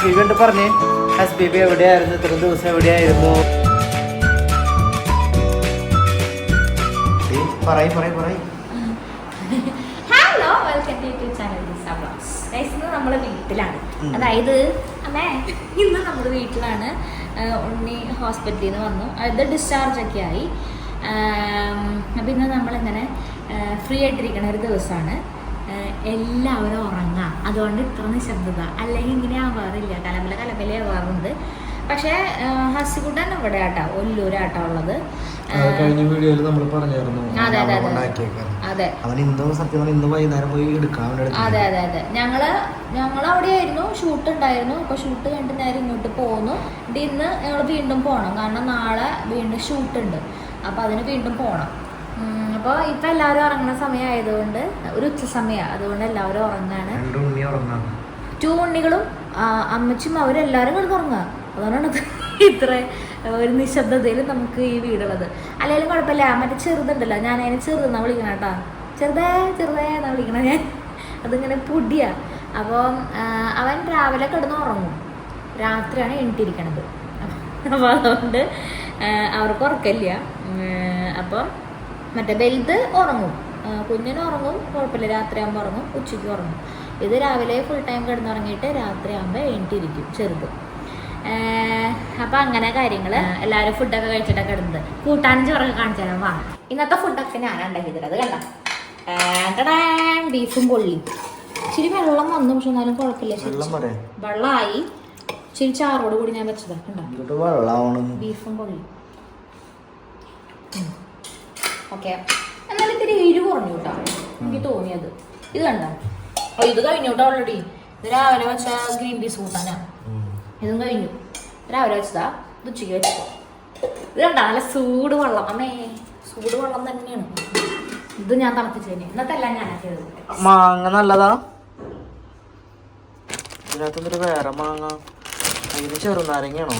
ഹസ്ബീബി ഉണ്ട് പറഞ്ഞേ ബി എവിടെയായിരുന്നു? ഇത്ര ദിവസം എവിടെയായിരുന്നു? പറയ് പറയ് പറയ്. Hello welcome to YouTube channel ഇന്ന് നമ്മൾ വീട്ടിലാണ്. അതായത് അമ്മേ ഇന്ന് നമ്മൾ വീട്ടിലാണ് ഉണ്ണി ഹോസ്പിറ്റലിൽ നിന്ന് വന്നു. അത് ഡിസ്ചാർജ് ഒക്കെ ആയി. അപ്പം ഇന്ന് നമ്മളിങ്ങനെ ഫ്രീ ആയിട്ടിരിക്കണ ഒരു ദിവസമാണ് എല്ലാവരും ഉറങ്ങാം. അതുകൊണ്ട് ഇത്ര നിശബ്ദത. അല്ലെങ്കിൽ ഇങ്ങനെ ആവാറില്ല. കലമല കലമലേ ആവാറുണ്ട്. പക്ഷേ ഹസിക്കുട്ടൻ ഇവിടെ ആട്ടാ ഒല്ലൂരാട്ടാ ഉള്ളത്. കഴിഞ്ഞ വീഡിയോയിൽ നമ്മൾ പറഞ്ഞായിരുന്നു. അതെ, അതെ, അതെ. അതെ. അവൻ ഇന്ന് സത്യം ഇന്ന് വൈകുന്നേരം പോയി എടുക്കാൻ അതെ അതെ അതെ. ഞങ്ങൾ ഞങ്ങൾ അവിടെയായിരുന്നു ഷൂട്ട് ഉണ്ടായിരുന്നു. അപ്പൊ ഷൂട്ട് കഴിഞ്ഞിട്ട് നേരെ ഇങ്ങോട്ട് പോന്നു. എന്നിട്ട് ഇന്ന് ഞങ്ങൾ വീണ്ടും പോകണം കാരണം നാളെ വീണ്ടും ഷൂട്ട് ഉണ്ട് അപ്പൊ അതിന് വീണ്ടും പോകണം അപ്പോൾ ഇപ്പൊ എല്ലാവരും ഉറങ്ങുന്ന സമയമായതുകൊണ്ട് ഒരു ഉച്ച സമയമാണ് അതുകൊണ്ട് എല്ലാവരും ഉറങ്ങാണ്. ടു ഉണ്ണികളും അമ്മച്ചും അവരെല്ലാവരും കിടന്ന് ഉറങ്ങുക. അതുകൊണ്ടാണ് ഇത്ര ഒരു നിശബ്ദതയിൽ നമുക്ക് ഈ വീടുള്ളത്. അല്ലെങ്കിലും കുഴപ്പമില്ല മറ്റേ ചെറുതുണ്ടല്ലോ ഞാൻ അതിനെ ചെറുതെന്നാണ് വിളിക്കണ കേട്ടോ. ചെറുതേ ചെറുതേ എന്നാ വിളിക്കണ. ഞാൻ അതിങ്ങനെ പൊടിയാ. അപ്പോൾ അവൻ രാവിലെ കിടന്ന് ഉറങ്ങും. രാത്രിയാണ് എണീറ്റിരിക്കണത്. അപ്പോൾ അതുകൊണ്ട് അവർക്ക് ഉറക്കമില്ല. ഉം, അപ്പം മറ്റേ വലുത് ഉറങ്ങും. കുഞ്ഞിന് ഉറങ്ങും കുഴപ്പമില്ല രാത്രിയാകുമ്പോൾ ഉറങ്ങും ഉച്ചയ്ക്ക് ഉറങ്ങും. ഇത് രാവിലെ ഫുൾ ടൈം കിടന്നുറങ്ങിയിട്ട് രാത്രി ആകുമ്പോൾ എണീറ്റിരിക്കും ചെറുത്. അപ്പം അങ്ങനെ കാര്യങ്ങൾ എല്ലാവരും ഫുഡൊക്കെ കഴിച്ചിട്ടൊക്കെ ഇടുന്നത് കൂട്ടാനും ചോറൊക്കെ കാണിച്ചു തരാം വാ. ഇന്നത്തെ ഫുഡൊക്കെ ഞാനാണ് ഉണ്ടാക്കിയത് അത് കണ്ട? ബീഫും പൊള്ളി ഇച്ചിരി വെള്ളം വന്നു പക്ഷെ എന്നാലും കുഴപ്പമില്ല. വെള്ളമായി ഇച്ചിരി ചാറോട് കൂടി ഞാൻ വെച്ചതാണ് ബീഫും പൊള്ളി ഓക്കെ. എന്നാലും ഇത്തിരി എരിവ് കുറഞ്ഞു കേട്ടോ. എനിക്ക് തോന്നിയത്. ഇത് കണ്ടോ? ഓ ഇത് കഴിഞ്ഞു കേട്ടോ ഓൾറെഡി ഇത് രാവിലെ വെച്ച ഗ്രീൻ പീസ് കൂട്ടാനാ ഇതും കഴിഞ്ഞു. രാവിലെ വെച്ചതാ. ഇത് ഉച്ചയ്ക്ക് വെച്ചോ ഇത് കണ്ട നല്ല സൂട് വെള്ളം. അമ്മേ സൂട് വെള്ളം തന്നെയാണ്. ഇത് ഞാൻ തണുപ്പിച്ചതിന് ഇന്നത്തെ എല്ലാം ഞാൻ മാങ്ങ നല്ലതാ? ഇതിനകത്തൊരു വേറെ മാങ്ങ. അതിന് ചെറുനാരങ്ങയാണോ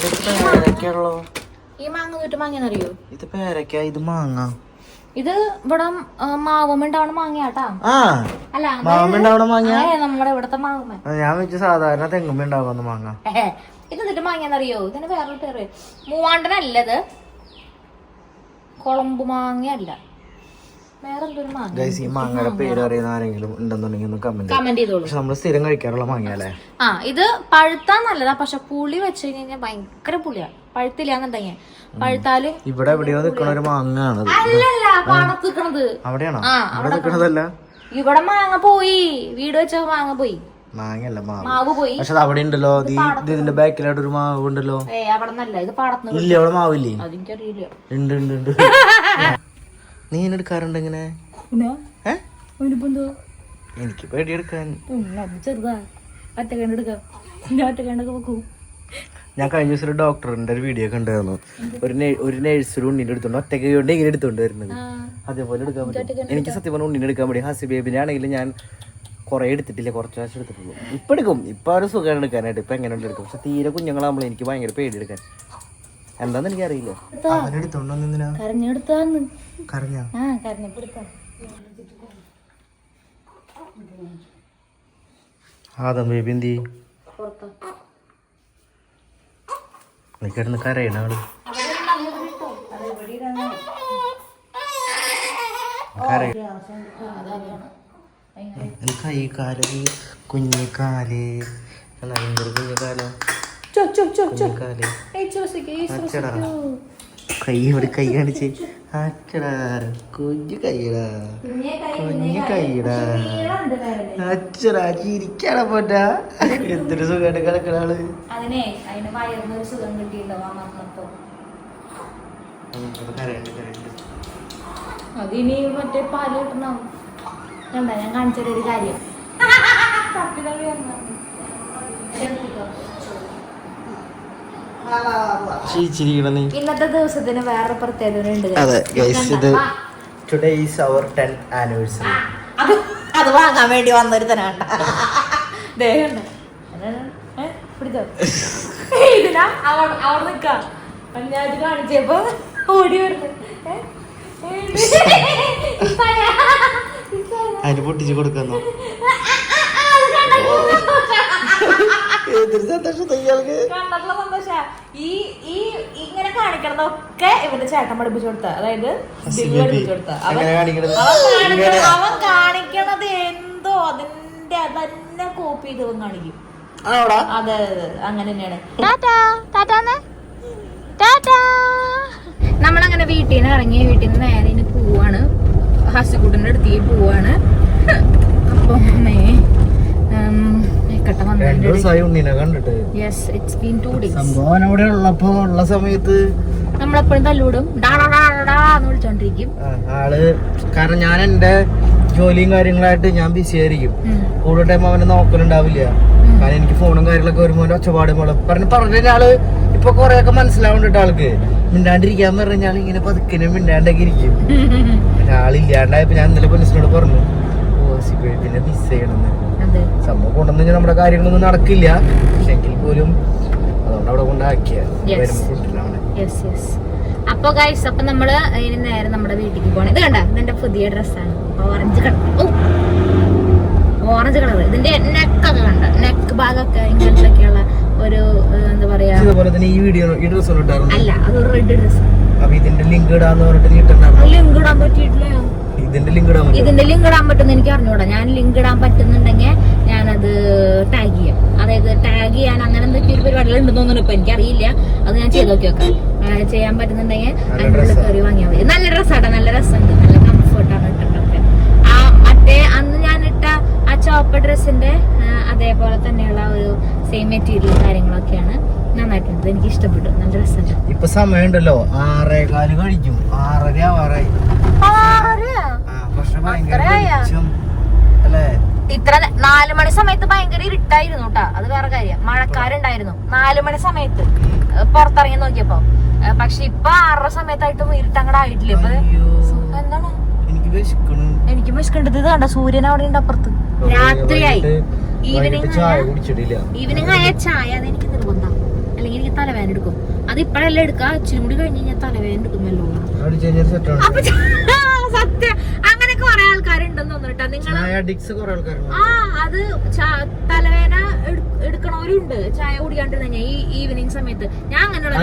പേരക്കയുള്ളോ ഈ മാങ്ങ തൊട്ട് അറിയോ ഇത് പേരക്ക ഇത് മാങ്ങ. ഇത് ഇവിടെ മാവുമ്മ ഉണ്ടാവണ മാങ്ങയാട്ടാ. അല്ല മാങ്ങ ഉണ്ടാവണ മാങ്ങ നമ്മുടെ ഇവിടത്തെ മാവുമ്മ. ഞാൻ വെച്ച് സാധാരണ തെങ്ങുമ്പോണ്ടാവുന്ന മാങ്ങ. ഇത് എന്നിട്ട് മാങ്ങയെന്നറിയോ? ഇതിന് വേറൊരു പേര്. മൂവാണ്ടനല്ലത് കൊളമ്പ് മാങ്ങയല്ല. ഗൈസ് ഈ മാങ്ങയുടെ പേര് അറിയുന്ന ആരെങ്കിലും ഉണ്ടെന്നുണ്ടെങ്കിൽ ഒന്ന് കമന്റ് ചെയ്തോളൂ. പക്ഷെ നമ്മൾ സ്ഥിരം കഴിക്കാറുള്ള മാങ്ങ അല്ലേ ആ ഇത് പഴുത്താ നല്ലതാ പക്ഷെ പുളി വെച്ച് കഴിഞ്ഞാൽ ഭയങ്കര പുളിയാ. പഴുത്തില്ലാന്നുണ്ടെങ്കിൽ പഴുത്താൽ ഇവിടെ എവിടെയോ നിൽക്കണ ഒരു മാങ്ങാണ് അല്ലല്ല പാടത്ത് നിൽക്കണത് അവിടെയാണോ? അവിടെ നിൽക്കണതല്ല ഇവിടെ മാങ്ങ പോയി. വീട് വെച്ച മാങ്ങ പോയി. മാങ്ങല്ല മാവ്. പോയി. പക്ഷെ അത് അവിടെ ഉണ്ടല്ലോ. ഇതിന്റെ ബാക്കിലായിട്ട് ഒരു മാവ് ഉണ്ടല്ലോ. ഇല്ല അവിടെ മാവില്ലേ? ഉണ്ട് ഉണ്ട് ഉണ്ട്. നീ എന്നെ എടുക്കാറുണ്ട് ഇങ്ങനെ? എനിക്ക് പേടിയെടുക്കാൻ. ഞാൻ കഴിഞ്ഞ ദിവസം ഒരു ഡോക്ടറിന്റെ ഒരു വീഡിയോ കണ്ടായിരുന്നു. ഒരു ഒരു നേഴ്സ് ഒരു ഉണ്ണിനെ എടുത്തോണ്ട് ഒറ്റയ്ക്ക് കൊണ്ട് ഇങ്ങനെ എടുത്തോണ്ട് വരുന്നത്. അതേപോലെ എടുക്കാൻ പറ്റും. എനിക്ക് സത്യം പറഞ്ഞ ഉണ്ണിനെ എടുക്കാൻ പറ്റും ഹാസി ബേബിനെ ആണെങ്കിലും ഞാൻ കുറെ എടുത്തിട്ടില്ല. കുറച്ച് പ്രാവശ്യം എടുത്തിട്ടുള്ളൂ. ഇപ്പൊ എടുക്കും. ഇപ്പൊ ഒരു സുഖമാണ് എടുക്കാനായിട്ട്. ഇപ്പൊ എങ്ങനെ എടുക്കും. പക്ഷെ തീരെ കുഞ്ഞുങ്ങളാകുമ്പോൾ എനിക്ക് ഭയങ്കര പേടി എടുക്കാൻ എന്താന്ന് എനിക്കറിയില്ല കരഞ്ഞെടുത്താന്ന്. കരഞ്ഞ? ആ കരഞ്ഞപ്പെടുത്താ ആദം ബേബി എന്തി കിടന്ന് കരയണ ആൾ. കൈ കാൽ കുഞ്ഞു കാൽ ഭയങ്കര കുഞ്ഞിക്കാലോ. കാല ചോ ചോ ചോ ചോ. ഏയ് ചോസിക്ക് ഈ അച്ചടാ. കൈ ഇവിടെ കൈ കാണിച്ച്. അച്ചടാ കുഞ്ഞു കൈടാ കുഞ്ഞു കൈടാ അച്ചടാ ചിരിക്കാടാ പോറ്റാ എന്തൊരു സുഖമായിട്ട് കിടക്കണ ആൾ. അതിനെ മറ്റേ പാൽ കിട്ടണം. ഞാൻ കാണിച്ചൊരു ഒരു കാര്യം. ഇന്നത്തെ ദിവസത്തിന് വേറെ പ്രത്യേകത ഉണ്ട് അതെ ഗൈസ് ഇത് today is our ten anniversary അത് അത് വാങ്ങാൻ വേണ്ടി വന്നൊരുത്തനാണ്ട പിടിച്ചോ. ഇതിനാ കാണിച്ചപ്പോ ഓടി? അതിന് പൊട്ടിച്ച് കൊടുക്കുന്നു? സന്തോഷം സന്തോഷാ. ഈ ഈ ഇങ്ങനെ കാണിക്കണതൊക്കെ ഇവന്റെ ചേട്ടൻ പഠിപ്പിച്ചു കൊടുത്ത അതായത് ബില്ലു പഠിപ്പിച്ചു കൊടുത്ത. അവൻ കാണിക്കണത്? അവൻ കാണിക്കണ- ഇങ്ങനെ. അവൻ കാണിക്കണത് എന്തോ അതിന്റെ അതന്നെ കോപ്പി ചെയ്ത് അവൻ കാണിക്കും. അതെ അതെ അങ്ങനെ തന്നെയാണ്. നമ്മളങ്ങനെ വീട്ടിൽ നിന്ന് ഇറങ്ങി വീട്ടിൽ നിന്ന് നേരെ ഇനി പോവാണ്. ഹസിക്കുട്ടന്റെ അടുത്തേക്ക് പോവാണ്. അപ്പൊ അമ്മേ കട്ട രണ്ടു വന്നതിന്റെ ദിവസമായി ഉണ്ണിനെ കണ്ടിട്ട്. Yes it's been two days സംഭവം അവിടെ ഉള്ളപ്പോ ഉള്ള സമയത്ത് നമ്മളെപ്പോഴും തല്ലൂടും. എന്ന് വിളിച്ചോണ്ടിരിക്കും. ആൾ കാരണം ഞാൻ എന്റെ ജോലിയും കാര്യങ്ങളായിട്ട് ഞാൻ ബിസി ആയിരിക്കും. കൂടുതൽ ടൈം അവനെ നോക്കലുണ്ടാവില്ല. കാരണം എനിക്ക് ഫോണും കാര്യങ്ങളൊക്കെ വരുമ്പോ ഒച്ചപാടും പറഞ്ഞു പറഞ്ഞ് ആൾ ഇപ്പൊ കൊറേ ഒക്കെ മനസ്സിലാവുന്നുണ്ട് ആൾക്ക്. മിണ്ടാണ്ടിരിക്കാൻ പറഞ്ഞാൽ ഇങ്ങനെ പതുക്കിനെ മിണ്ടാണ്ടൊക്കെ ഇരിക്കും. ആളില്ലാണ്ടായപ്പോ ഞാൻ ഇന്നലെ പോലീസിനോട് പറഞ്ഞു സിബി പിന്നെ മിസ് ചെയ്യണമെന്ന് സംഭവം കൊണ്ടുവന്ന് കഴിഞ്ഞാൽ നമ്മുടെ കാര്യങ്ങളൊന്നും നടക്കില്ല. പക്ഷെ എങ്കിൽ പോലും അതുകൊണ്ട് അവിടെ കൊണ്ടാക്കിയ. യെസ് അപ്പൊ ഗൈസ് അപ്പൊ നമ്മൾ ഇനി നേരെ നമ്മുടെ വീട്ടിലേക്ക് പോണേ. ഇത് കണ്ട ഇതെന്റെ പുതിയ ഡ്രസ്സാണ് ഓറഞ്ച് കളർ ഓറഞ്ച് കളർ ഇതിന്റെ നെക്കൊക്കെ കണ്ട. നെക്ക് ഭാഗമൊക്കെ ഇങ്ങനത്തൊക്കെയുള്ള ഒരു എന്താ പറയാ ഈ വീഡിയോ ഈ ഡ്രസ് അല്ല അത് റെഡ് ഡ്രസ് അപ്പൊ ഇതിന്റെ ലിങ്ക് ഇടാന്ന് പറഞ്ഞിട്ട് ലിങ്ക് ഇടാൻ പറ്റിയിട്ടില്ല. ഇതിന്റെ ലിങ്ക് ഇടാൻ പറ്റുന്ന എനിക്ക് അറിഞ്ഞൂടാ. ഞാൻ ലിങ്ക് ഇടാൻ പറ്റുന്നുണ്ടെങ്കിൽ ഞാനത് ടാഗ് ചെയ്യാം. അതായത് ടാഗ് ചെയ്യാൻ അങ്ങനെ എന്തൊക്കെ ഒരു പരിപാടികൾ ഉണ്ടെന്ന് തോന്നുന്നു. ഇപ്പൊ എനിക്കറിയില്ല. അത് ഞാൻ ചെയ്ത് നോക്കി വെക്കാം. ചെയ്യാൻ പറ്റുന്നുണ്ടെങ്കിൽ അതിനുള്ള കയറി വാങ്ങിയാൽ മതി. നല്ല രസമാണ് നല്ല രസമുണ്ട്. നല്ല കംഫർട്ടാണ് ഇട്ടിട്ടൊക്കെ ആ മറ്റേ അന്ന് ഞാൻ ഇട്ട ആ ചോപ്പ ഡ്രസ്സിന്റെ അതേപോലെ തന്നെയുള്ള ഒരു സെയിം മെറ്റീരിയൽ കാര്യങ്ങളൊക്കെയാണ് നന്നായിട്ടുണ്ട് എനിക്ക് ഇഷ്ടപ്പെട്ടു. നല്ല രസമുണ്ട്. ഇപ്പൊ സമയമുണ്ടല്ലോ. ആറേകാൽ കഴിക്കും ആറര ആവാറായി. ഇത്ര നാല് മണി സമയത്ത് ഭയങ്കര ഇരുട്ടായിരുന്നു കേട്ടാ അത് വേറെ കാര്യം. മഴക്കാരുണ്ടായിരുന്നു. നാല് മണി സമയത്ത്. പുറത്തിറങ്ങി നോക്കിയപ്പോ. പക്ഷെ ഇപ്പൊ ആറര സമയത്തായിട്ടും ഇരുട്ടങ്ങടെ ആയിട്ടില്ല. ഇപ്പൊ എന്താണ്? എനിക്ക് വിശക്കണു എനിക്ക് വിശക്കണ്ടത് ഇത് കണ്ട? സൂര്യൻ അവിടെ ഉണ്ട് അപ്പുറത്ത്. രാത്രിയായി. ഈവനിങ് ഈവനിങ് ആയ ചായ അത് എനിക്ക് നിർബന്ധം. അല്ലെങ്കിൽ എനിക്ക് തലവേദന എടുക്കും. അത് ഇപ്പഴല്ലേ എടുക്കുക ഇച്ചിരി കൂടി കഴിഞ്ഞ് കഴിഞ്ഞാൽ തലവേദന സെറ്റാണ് അപ്പൊ സത്യം. കുറെ ആൾക്കാരുണ്ടെന്ന് തോന്നുന്നു നിങ്ങൾ ആ അത് തലവേന എടുക്കണവരുണ്ട്. ചായ കുടിക്കാണ്ടിരുന്ന ഈ ഈവനിങ് സമയത്ത്. ഞാൻ അങ്ങനെയുള്ള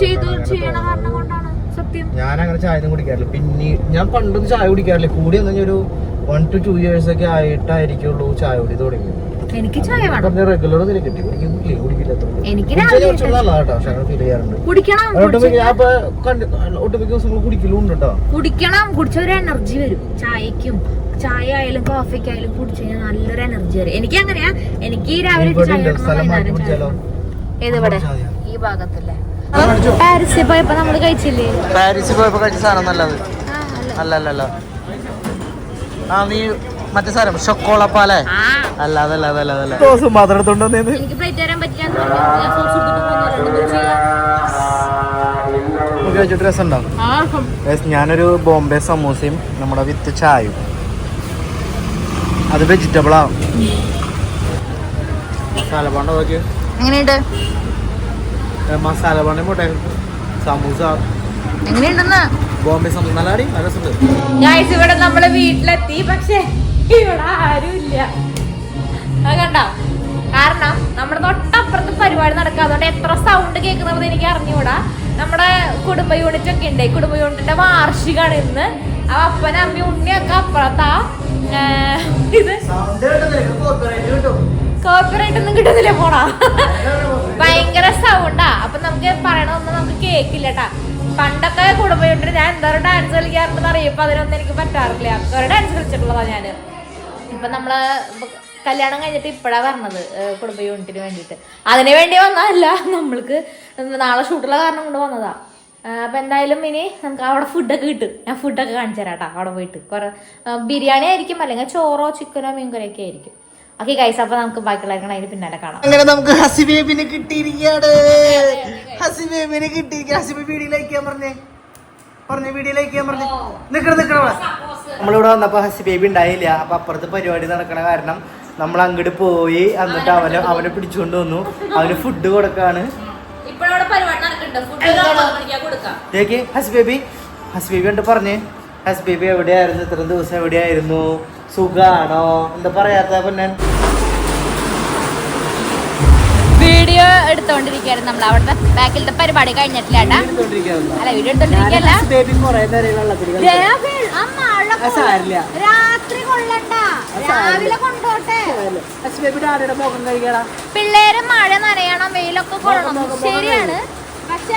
ചെയ്തു ചെയ്യണ കാരണം കൊണ്ടാണ് സത്യം. ഞാൻ അങ്ങനെ ചായ കുടിക്കാറില്ല. പിന്നെ ഞാൻ പണ്ടൊന്നും ചായ കുടിക്കാറില്ല. കൂടി ഒരു വൺ ടു ടു ഇയേഴ്സ് ഒക്കെ ആയിട്ടായിരിക്കുള്ളൂ ചായ കുടി തുടങ്ങി എനിക്ക് ചായ വേണം. റെഗുലർ എനിക്ക് രാവിലെ കുടിക്കണം കുടിച്ചൊരു കുടിക്കണം എനർജി വരും. ചായക്കും ചായ ആയാലും കോഫിക്ക് ആയാലും കുടിച്ചു കഴിഞ്ഞാൽ നല്ലൊരു എനർജി വരും. എനിക്ക് അങ്ങനെയാ. എനിക്ക് ഈ രാവിലെ ചായ വൈകുന്നേരം? ഈ ഭാഗത്തല്ലേ. പാരീസിൽ പോയപ്പോ നമ്മൾ കഴിച്ചില്ലേ? പാരീസിൽ പോയപ്പോ കഴിച്ച സാധനം നല്ലത്. അല്ലല്ലോ അല്ല. അല്ല അല്ല അല്ല ആ നീ മറ്റേ സാധനം ഷൊക്കോളപ്പാലേ പാലേ? അല്ല അതല്ല അതല്ല അതല്ല. ദോശ മാത്രം എടുത്തോണ്ടെന്ന് എനിക്ക് പ്ലേറ്റ് തരാൻ പറ്റില്ല എന്ന് പറഞ്ഞു. സോസ് എടുത്തിട്ട് പോകുന്നതല്ല. എന്ത് ചെയ്യാ? നമുക്ക് വെച്ചിട്ട് രസം ഉണ്ടാവും ആ, ഞാനൊരു ബോംബെ സമൂസയും നമ്മുടെ വിത്ത് ചായയും. അത് വെജിറ്റബിൾ ആവും മസാല പാണ്ട നോക്കി എങ്ങനെയുണ്ട്? മസാല പാണ്ട പോട്ടെ സമൂസ. എങ്ങനെയുണ്ടെന്ന്? ബോംബെ സമൂസ. നല്ല അടി നല്ല രസമുണ്ട്. ഇവിടെ നമ്മൾ വീട്ടിലെത്തി പക്ഷെ ഇവിടെ ആരുമില്ല. അത് കണ്ടോ? കാരണം നമ്മുടെ തൊട്ടപ്പുറത്ത് പരിപാടി നടക്കുക അതുകൊണ്ട് എത്ര സൗണ്ട് കേൾക്കുന്നത് എനിക്ക് അറിഞ്ഞുകൂടാ. നമ്മുടെ കുടുംബ യൂണിറ്റ് ഒക്കെ ഉണ്ട് കുടുംബ യൂണിറ്റിന്റെ വാർഷികമാണ് ഇന്ന്. അപ്പൊ അപ്പന അമ്മ ഉണ്ണിയൊക്കെ അപ്പുറത്താ. ഇത് കോപ്പറേറ്റ് ഒന്നും കിട്ടുന്നില്ല പോണാ ഭയങ്കര സൗണ്ടാ അപ്പൊ നമുക്ക് പറയണതൊന്നും നമുക്ക് കേക്കില്ല ട്ടാ. പണ്ടൊക്കെ കുടുംബ യൂണിറ്റ് ഞാൻ എന്തോരം ഡാൻസ് കളിക്കാറുണ്ടെന്ന് അറിയപ്പോ അതിനൊന്നും എനിക്ക് പറ്റാറില്ല. കുറെ ഡാൻസ് കളിച്ചിട്ടുള്ളതാ ഞാൻ. ഇപ്പൊ നമ്മൾ കല്യാണം കഴിഞ്ഞിട്ട് ഇപ്പഴാ പറഞ്ഞത് കുടുംബ യൂണിറ്റിന് വേണ്ടിട്ട് അതിന് വേണ്ടി വന്നതല്ല നമ്മൾക്ക് നാളെ ഷൂട്ടുള്ള കാരണം കൊണ്ട് വന്നതാ. അപ്പൊ എന്തായാലും ഇനി നമുക്ക് അവിടെ ഫുഡൊക്കെ കിട്ടും. ഞാൻ ഫുഡൊക്കെ കാണിച്ചു തരാം കേട്ടോ അവിടെ പോയിട്ട്. കുറെ ബിരിയാണി ആയിരിക്കും അല്ലെങ്കിൽ ചോറോ ചിക്കനോ മീൻകറിയൊക്കെ ആയിരിക്കും. ഓക്കെ കൈസ അപ്പൊ നമുക്ക് ബാക്കിയുള്ള അതിന് പിന്നാലെ കാണാം. അങ്ങനെ നമുക്ക് ഹസിബേബിനെ കിട്ടിയിരിക്കുകയാണ്. ഹസിബേബിനെ കിട്ടിയിരിക്കുക ഹസിബേബി ലൈക്ക് ചെയ്യാൻ പറഞ്ഞേ. പറഞ്ഞ വീഡിയോയിലേക്ക് ചെയ്യാൻ പറഞ്ഞേ. നിക്കണ നിക്കണ ഇവിടെ. നമ്മളിവിടെ വന്നപ്പോ ഹസി ബേബി ഉണ്ടായില്ല. അപ്പൊ അപ്പുറത്ത് പരിപാടി നടക്കണ കാരണം നമ്മൾ അങ്ങോട്ട് പോയി എന്നിട്ട് അവനെ അവനെ പിടിച്ചുകൊണ്ട് വന്നു. അവന് ഫുഡ് കൊടുക്കാണ്. ഹസ് ബേബി ഹസ് ബേബി ഉണ്ട് പറഞ്ഞേ. ഹസ് ബേബി എവിടെയായിരുന്നു? ഇത്രയും ദിവസം എവിടെയായിരുന്നു? സുഖാണോ? എന്താ പറയാത്ത പൊന്നൻ? വീഡിയോ എടുത്തോണ്ടിരിക്കുകയായിരുന്നു നമ്മൾ. അവിടുത്തെ ബാക്കിലത്തെ പരിപാടി കഴിഞ്ഞിട്ടില്ല അല്ല വീഡിയോ എടുത്തോണ്ടിരിക്കല്ല രാത്രി കൊള്ളണ്ട. രാവിലെ കൊണ്ടോട്ടെ പിള്ളേര് മഴ നനയണം വെയിലൊക്കെ കൊള്ളണം. ശരിയാണ്. പക്ഷെ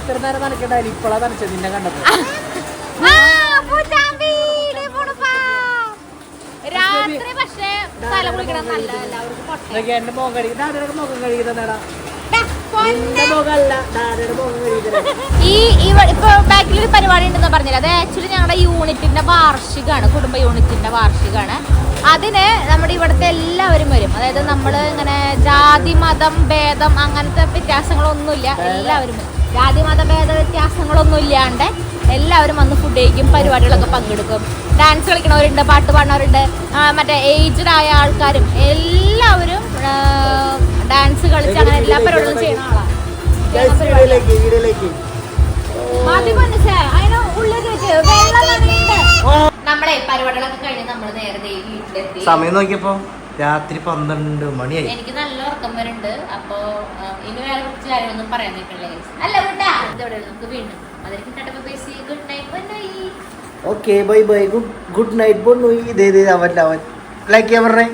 ഇത്ര നേരം നനക്കണ്ടായി ഇപ്പോഴാ നനച്ചത് നിന്നെ പോണപ്പാ. രാത്രി പക്ഷേ തല കുളിക്കണം നല്ലതല്ല. അവർക്ക് പൊട്ട നോക്കി എന്റെ മുഖം കഴുകി ഡാഡിയുടെ മുഖം കഴുകുന്നേടാ ടാ, പൊന്നെ. നിന്റെ മുഖമല്ല ഡാഡിയുടെ മുഖം കഴുകുന്നത് ഈ ഇപ്പൊ ബാക്കിൽ ഒരു പരിപാടി ഉണ്ടെന്ന് പറഞ്ഞില്ല? അത് ആക്ച്വലി ഞങ്ങളുടെ യൂണിറ്റിന്റെ വാർഷികമാണ് കുടുംബ യൂണിറ്റിന്റെ വാർഷികമാണ് അതിന് നമ്മുടെ ഇവിടുത്തെ എല്ലാവരും വരും. അതായത് നമ്മൾ ഇങ്ങനെ ജാതി മതം ഭേദം അങ്ങനത്തെ വ്യത്യാസങ്ങളൊന്നുമില്ല. എല്ലാവരും വരും. ജാതി മത ഭേദ വ്യത്യാസങ്ങളൊന്നും ഇല്ലാണ്ട് എല്ലാവരും വന്ന് ഫുഡ് കഴിക്കും പരിപാടികളൊക്കെ പങ്കെടുക്കും. ഡാൻസ് കളിക്കണവരുണ്ട് പാട്ട് പാടുന്നവരുണ്ട്. മറ്റേ ഏജ്ഡ് ആയ ആൾക്കാരും എല്ലാവരും ഡാൻസ് കളിച്ച് അങ്ങനെ എല്ലാ പരിപാടികളും ചെയ്യുന്ന ആളാണ് നമ്മളെ പരിപാടികളൊക്കെ കഴിഞ്ഞ് നമ്മൾ നേരത്തെ വീട്ടിലെത്തി. സമയം നോക്കിയപ്പോ രാത്രി പന്ത്രണ്ട് മണിയായി. എനിക്ക് നല്ല ഉറക്കം വരുന്നുണ്ട്. അപ്പോ ഇനി വേറെ കുറച്ച് കാര്യമൊന്നും പറയാൻ നിൽക്കണ്ടേ അല്ല വിട്ടാ. ഇതോടെ നമുക്ക് വീണ്ടും അതിലേക്ക് good night good night okay bye bye good good night bone ഇതേ അവൻ അവൻ. ലൈക്ക് ചെയ്യാൻ പറഞ്ഞേ?